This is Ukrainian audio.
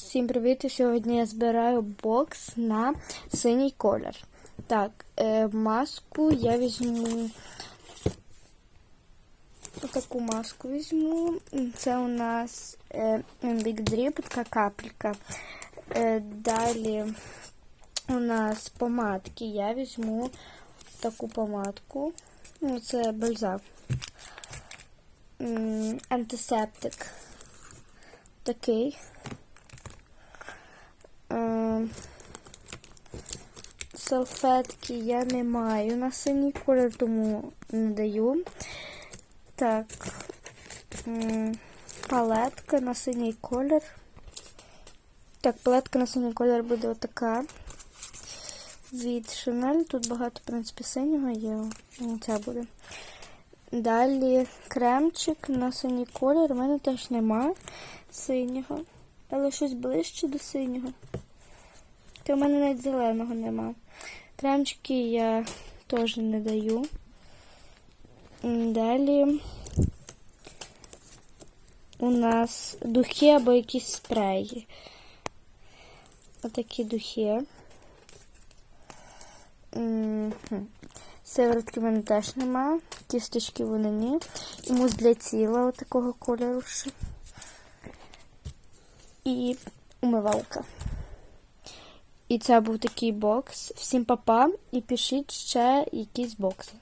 Всім привіт! Сьогодні я збираю бокс на синій колір. Так, е, маску я візьму. Таку маску візьму. Це у нас е, Big Drip, така капелька. Е, далі у нас помадки. Я візьму таку помадку. Ну, це бальзам. Антисептик. Такий. Салфетки я не маю на синій колір, тому не даю. Так, палетка на синій колір. Так, палетка на синій колір буде отака. Від Chanel. Тут багато, в принципі, синього є. Ну, Ця буде. Далі кремчик на синій колір. У мене теж нема синього. Але щось ближче до синього. У мене навіть зеленого нема. Кремчики я теж не даю. Далі у нас духи або якісь спреї. Отакі духи. Сиворотки в мене теж нема. Кісточки вони ні. І мус для тіла отакого кольору. І умивалка. І це був такий бокс. Всім папа і пишіть ще якісь бокси.